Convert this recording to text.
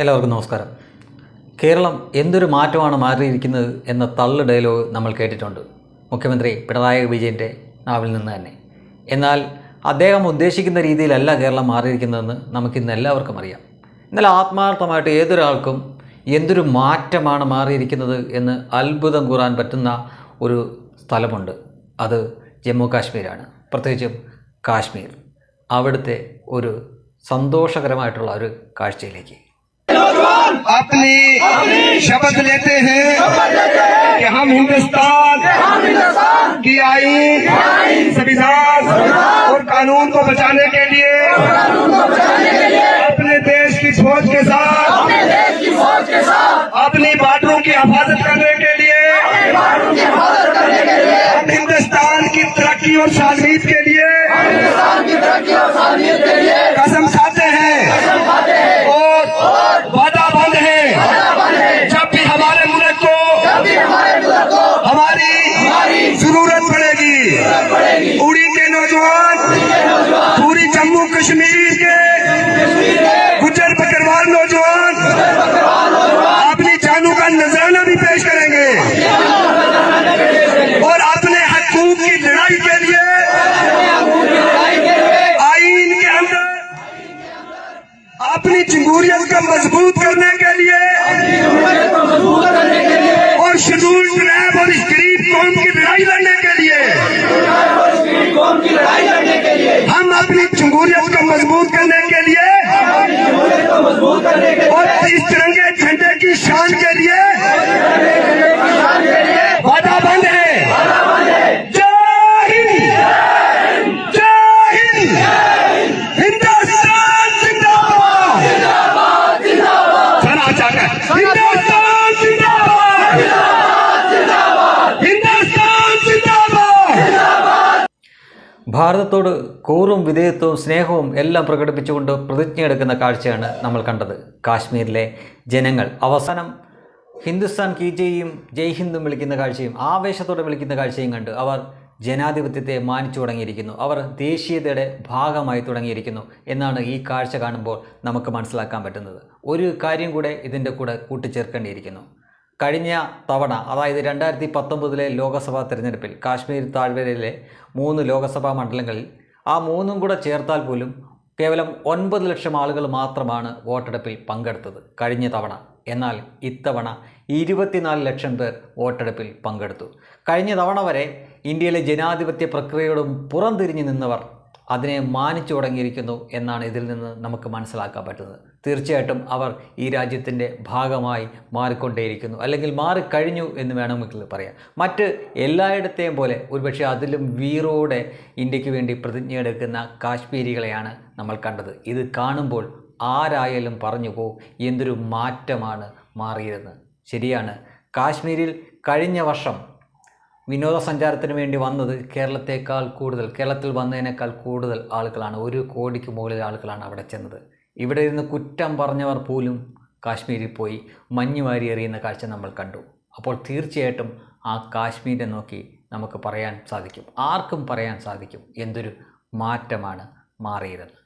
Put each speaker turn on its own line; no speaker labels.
എല്ലാവർക്കും നമസ്കാരം കേരളം എന്തൊരു മാറ്റമാണ് മാറിയിരിക്കുന്നത് എന്ന തള്ളു ഡയലോഗ് നമ്മൾ കേട്ടിട്ടുണ്ട് മുഖ്യമന്ത്രി പിണറായി വിജയൻ്റെ നാവിൽ നിന്ന് തന്നെ എന്നാൽ അദ്ദേഹം ഉദ്ദേശിക്കുന്ന രീതിയിലല്ല കേരളം മാറിയിരിക്കുന്നതെന്ന് നമുക്കിന്ന് എല്ലാവർക്കും അറിയാം എന്നാൽ ആത്മാർത്ഥമായിട്ട് ഏതൊരാൾക്കും എന്തൊരു മാറ്റമാണ് മാറിയിരിക്കുന്നത് എന്ന് അത്ഭുതം കൂറാൻ പറ്റുന്ന ഒരു സ്ഥലമുണ്ട് അത് ജമ്മു കാശ്മീരാണ് പ്രത്യേകിച്ചും കാശ്മീർ അവിടുത്തെ ഒരു സന്തോഷകരമായിട്ടുള്ള ഒരു കാഴ്ചയിലേക്ക്
नौजवान अपनी शपथ लेते हैं कि हम हिंदुस्तान की आईन संविधान और कानून को बचाने के लिए अपने देश की फौज के साथ अपनी बाटरों की हिफाजत करने के लिए हिंदुस्तान की तरक्की और सालमीत के लिए कश्मीर के गुजर बकरवाल नौजवान अपनी जानू का नजराना भी पेश करेंगे और अपने हकूक की लड़ाई के लिए आईन के अंदर अपनी जमहूरियत को मजबूत करने के लिए can get
ഭാരതത്തോട് കൂറും വിധേയത്വവും സ്നേഹവും എല്ലാം പ്രകടിപ്പിച്ചുകൊണ്ട് പ്രതിജ്ഞയെടുക്കുന്ന കാഴ്ചയാണ് നമ്മൾ കണ്ടത് കാശ്മീരിലെ ജനങ്ങൾ അവസാനം ഹിന്ദുസ്ഥാൻ കീജയും ജയ് ഹിന്ദും വിളിക്കുന്ന കാഴ്ചയും ആവേശത്തോടെ വിളിക്കുന്ന കാഴ്ചയും കണ്ട് അവർ ജനാധിപത്യത്തെ മാനിച്ചു തുടങ്ങിയിരിക്കുന്നു അവർ ദേശീയതയുടെ ഭാഗമായി തുടങ്ങിയിരിക്കുന്നു എന്നാണ് ഈ കാഴ്ച കാണുമ്പോൾ നമുക്ക് മനസ്സിലാക്കാൻ പറ്റുന്നത് ഒരു കാര്യം കൂടെ ഇതിൻ്റെ കൂടെ കൂട്ടിച്ചേർക്കേണ്ടിയിരിക്കുന്നു കഴിഞ്ഞ തവണ അതായത് രണ്ടായിരത്തി പത്തൊമ്പതിലെ ലോക്സഭാ തിരഞ്ഞെടുപ്പിൽ കാശ്മീർ താഴ്വരയിലെ മൂന്ന് ലോക്സഭാ മണ്ഡലങ്ങളിൽ ആ മൂന്നും കൂടെ ചേർത്താൽ പോലും കേവലം ഒൻപത് ലക്ഷം ആളുകൾ മാത്രമാണ് വോട്ടെടുപ്പിൽ പങ്കെടുത്തത് കഴിഞ്ഞ തവണ എന്നാൽ ഇത്തവണ ഇരുപത്തിനാല് ലക്ഷം പേർ വോട്ടെടുപ്പിൽ പങ്കെടുത്തു കഴിഞ്ഞ തവണ വരെ ഇന്ത്യയിലെ ജനാധിപത്യ പ്രക്രിയയോടും പുറംതിരിഞ്ഞു നിന്നവർ അതിനെ മാനിച്ചു തുടങ്ങിയിരിക്കുന്നു എന്നാണ് ഇതിൽ നിന്ന് നമുക്ക് മനസ്സിലാക്കാൻ പറ്റുന്നത് തീർച്ചയായിട്ടും അവർ ഈ രാജ്യത്തിൻ്റെ ഭാഗമായി മാറിക്കൊണ്ടേയിരിക്കുന്നു അല്ലെങ്കിൽ മാറിക്കഴിഞ്ഞു എന്ന് വേണമെങ്കിൽ പറയാം മറ്റ് എല്ലായിടത്തെയും പോലെ ഒരുപക്ഷെ അതിലും വീറോടെ ഇന്ത്യക്ക് വേണ്ടി പ്രതിജ്ഞയെടുക്കുന്ന കാശ്മീരികളെയാണ് നമ്മൾ കണ്ടത് ഇത് കാണുമ്പോൾ ആരായാലും പറഞ്ഞു പോകും എന്തൊരു മാറ്റമാണ് മാറിയിരുന്നത് ശരിയാണ് കാശ്മീരിൽ കഴിഞ്ഞ വർഷം വിനോദസഞ്ചാരത്തിന് വേണ്ടി വന്നത് കേരളത്തേക്കാൾ കൂടുതൽ കേരളത്തിൽ വന്നതിനേക്കാൾ കൂടുതൽ ആളുകളാണ് ഒരു കോടിക്ക് മുകളിൽ ആളുകളാണ് അവിടെ ചെന്നത് ഇവിടെ ഇരുന്ന് കുറ്റം പറഞ്ഞവർ പോലും കാശ്മീരിൽ പോയി മഞ്ഞു വാരി എറിയുന്ന കാഴ്ച നമ്മൾ കണ്ടു അപ്പോൾ തീർച്ചയായിട്ടും ആ കാശ്മീരെ നോക്കി നമുക്ക് പറയാൻ സാധിക്കും ആർക്കും പറയാൻ സാധിക്കും എന്തൊരു മാറ്റമാണ് മാറിയതെന്ന്